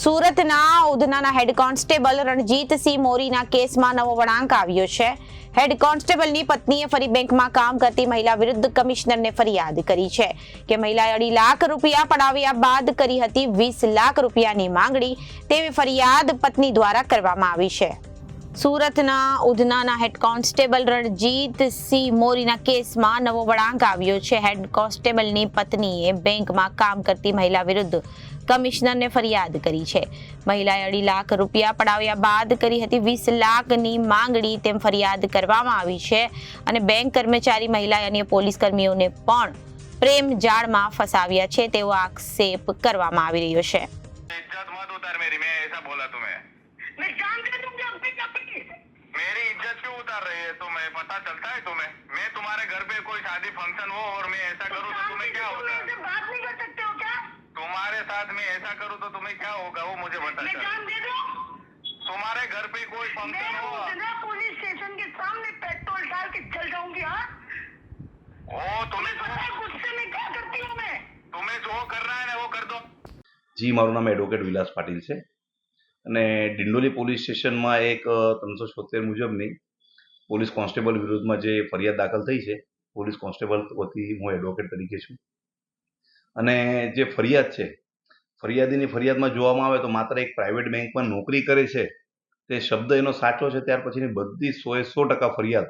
સુરતના ઉધનાના head constable Ranjitsinh મોરીના કેસમાં નવો વળાંક આવ્યો છે. હેડ કોન્સ્ટેબલની પત્નીએ ફરી બેંકમાં કામ કરતી મહિલા વિરુદ્ધ કમિશનરને ફરિયાદ કરી છે કે મહિલાએ અઢી લાખ રૂપિયા પડાવ્યા બાદ કરી હતી વીસ લાખ રૂપિયાની માંગણી. તેવી ફરિયાદ પત્ની દ્વારા કરવામાં આવી છે. સુરતના ઉધનાના હેડ કોન્સ્ટેબલ રણજીતસિંહ મોરીના કેસમાં નવો વળાંક આવ્યો છે. હેડ કોન્સ્ટેબલની પત્નીએ બેંકમાં કામ કરતી મહિલા વિરુદ્ધ કમિશનરને ફરિયાદ કરી છે. મહિલાએ અઢી લાખ રૂપિયા પડાવ્યા બાદ કરી હતી વીસ લાખની માંગણી તેમ ફરિયાદ કરવામાં આવી છે અને બેંક કર્મચારી મહિલા અને પોલીસ કર્મીઓને પણ પ્રેમ જાળમાં ફસાવ્યા છે. તેવો આક્ષેપ કરવામાં આવી રહ્યો છે. इज्जत क्यों उतार रही है तुम्हें पता चलता है तुम्हें मैं तुम्हारे घर पे कोई शादी फंक्शन हो और मैं ऐसा करूँ तो तुम्हें क्या होगा ऐसे बात नहीं कर सकते हो क्या तुम्हारे साथ मैं ऐसा करूँ तो तुम्हें क्या होगा वो मुझे बता मैं चल काम दे दूं तुम्हारे घर पे कोई मैं फंक्शन हो उधना पुलिस स्टेशन के सामने पेट्रोल डाल के चल जाऊंगी हाँ वो तुम्हें तुम्हें पता है जो गुस्से में क्या करती हूँ मैं तुम्हें जो करना है ना वो कर दो જી મારું નામ એડવોકેટ વિલાસ પાટીલ છે અને ડિંડોલી પોલીસ સ્ટેશનમાં એક ત્રણસો છોતેર મુજબની પોલીસ કોન્સ્ટેબલ વિરુદ્ધમાં જે ફરિયાદ દાખલ થઈ છે, પોલીસ કોન્સ્ટેબલ વતી હું એડવોકેટ તરીકે છું. અને જે ફરિયાદ છે, ફરિયાદીની ફરિયાદમાં જોવામાં આવે તો માત્ર એક પ્રાઇવેટ બેંકમાં નોકરી કરે છે, તે શબ્દ એનો સાચો છે, ત્યાર પછીની બધી સોએ સો ટકા ફરિયાદ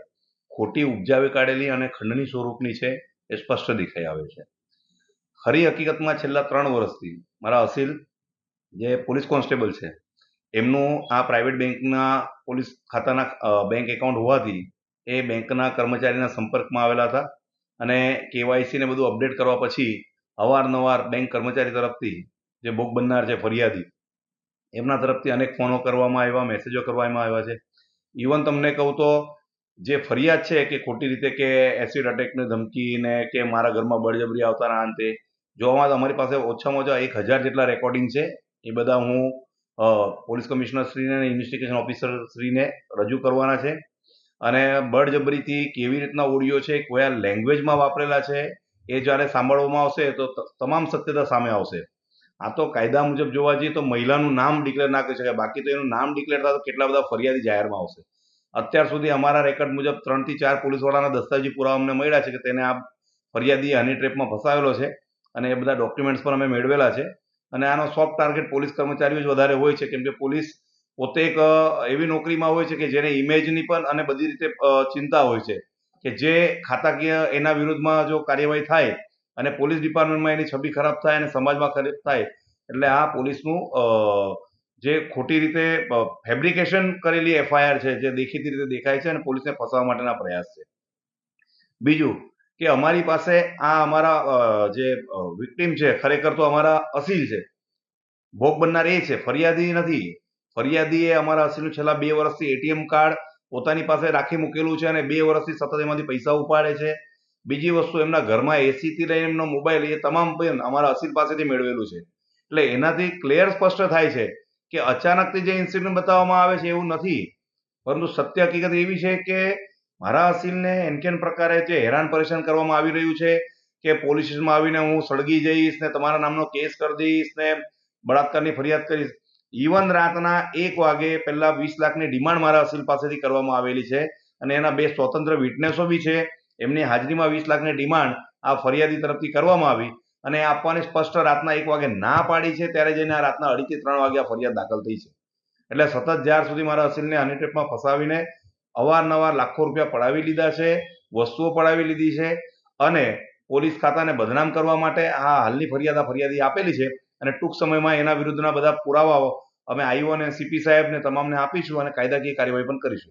ખોટી ઉપજાવી કાઢેલી અને ખંડણી સ્વરૂપની છે, એ સ્પષ્ટ દેખાઈ આવે છે. ખરી હકીકતમાં છેલ્લા ત્રણ વર્ષથી મારા અસીલ જે પોલીસ કોન્સ્ટેબલ છે એમનું આ પ્રાઇવેટ બેંકના પોલીસ ખાતાના બેંક એકાઉન્ટ હોવાથી એ બેંકના કર્મચારીના સંપર્કમાં આવેલા હતા અને કેવાયસી ને બધું અપડેટ કરવા પછી અવારનવાર બેંક કર્મચારી તરફથી જે ભોગ બનનાર છે ફરિયાદી, એમના તરફથી અનેક ફોનો કરવામાં આવ્યા મેસેજો કરવામાં આવ્યા છે. ઇવન તમને કહું તો જે ફરિયાદ છે કે ખોટી રીતે કે એસિડ અટેકની ધમકી ને કે મારા ઘરમાં બળજબરી આવતાના અંતે, જોવામાં અમારી પાસે ઓછામાં ઓછા એક હજાર જેટલા રેકોર્ડિંગ છે. એ બધા હું પોલીસ કમિશનર શ્રીને અને ઇન્વેસ્ટિગેશન ઓફિસર શ્રીને રજૂ કરવાના છે. અને બળજબરીથી કેવી રીતના ઓડિયો છે, કયા લેંગ્વેજમાં વાપરેલા છે, એ જ્યારે સાંભળવામાં આવશે તો ત- તમામ સત્યતા સામે આવશે. આ તો કાયદા મુજબ જોવા જઈએ તો મહિલાનું નામ ડિક્લેર ના કરી શકાય. બાકી તો એનું નામ ડિક્લેર થાય તો કેટલા બધા ફરિયાદી જાહેરમાં આવશે. અત્યાર સુધી અમારા રેકોર્ડ મુજબ ત્રણથી ચાર પોલીસવાળાના દસ્તાવેજી પુરાવા અમને મળ્યા છે કે તેને આ ફરિયાદી હની ટ્રેપમાં ફસાવેલો છે અને એ બધા ડોક્યુમેન્ટ્સ પણ અમે મેળવેલા છે. અને આનો સોફ્ટ ટાર્ગેટ પોલીસ કર્મચારીઓ જ વધારે હોય છે. કેમ કે પોલીસ પોતે એક એવી નોકરીમાં હોય છે કે જેને ઇમેજની પણ અને બધી રીતે ચિંતા હોય છે કે જે ખાતાકીય એના વિરુદ્ધમાં જો કાર્યવાહી થાય અને પોલીસ ડિપાર્ટમેન્ટમાં એની છબી ખરાબ થાય અને સમાજમાં ખરાબ થાય, એટલે આ પોલીસનું જે ખોટી રીતે ફેબ્રિકેશન કરેલી એફઆઈઆર છે, જે દેખીતી રીતે દેખાય છે અને પોલીસને ફસાવવા માટેના પ્રયાસ છે. બીજું કે અમારી પાસે આ અમારા જે વિક્ટીમ છે, ખરેખર તો અમારા અસીલ છે. ભોગ બનનાર એ છે, ફરિયાદી નથી. ફરિયાદી એ અમારા અસીલનું છેલ્લા બે વર્ષથી એટીએમ કાર્ડ પોતાની પાસે રાખી મૂકેલું છે અને બે વર્ષથી સતત એમાંથી પૈસા ઉપાડે છે. બીજી વસ્તુ, એમના ઘરમાં એસીથી લઈને એમનો મોબાઈલ એ તમામ અમારા અસીલ પાસેથી મેળવેલું છે. એટલે એનાથી ક્લિયર સ્પષ્ટ થાય છે કે અચાનકથી જે ઇન્સિડન્ટ બતાવવામાં આવે છે એવું નથી. પરંતુ સત્ય હકીકત એવી છે કે મારા અસીલને એનકેન પ્રકારે જે હેરાન પરેશાન કરવામાં આવી રહ્યું છે કે પોલીસ આવીને હું સળગી જઈશ ને તમારા નામનો કેસ કરી દઈશ ને બળાત્કારની ફરિયાદ કરીશ. ઇવન રાતના એક વાગે પહેલા વીસ લાખની ડિમાન્ડ મારા અસીલ પાસેથી કરવામાં આવેલી છે અને એના બે સ્વતંત્ર વિટનેસો બી છે. એમની હાજરીમાં વીસ લાખની ડિમાન્ડ આ ફરિયાદી તરફથી કરવામાં આવી અને આપવાની સ્પષ્ટ રાતના એક વાગે ના પાડી છે ત્યારે જઈને આ રાતના અઢીથી ત્રણ વાગે આ ફરિયાદ દાખલ થઈ છે. એટલે સતત જ્યાર સુધી મારા અસીલને હની ફસાવીને અવારનવાર લાખો રૂપિયા પડાવી લીધા છે, વસ્તુઓ પડાવી લીધી છે અને પોલીસ ખાતાને બદનામ કરવા માટે આ હાલની ફરિયાદ ફરિયાદી આપેલી છે અને ટૂંક સમયમાં એના વિરુદ્ધના બધા પુરાવાઓ અમે આઈઓ અને સીપી સાહેબને તમામને આપીશું અને કાયદાકીય કાર્યવાહી પણ કરીશું.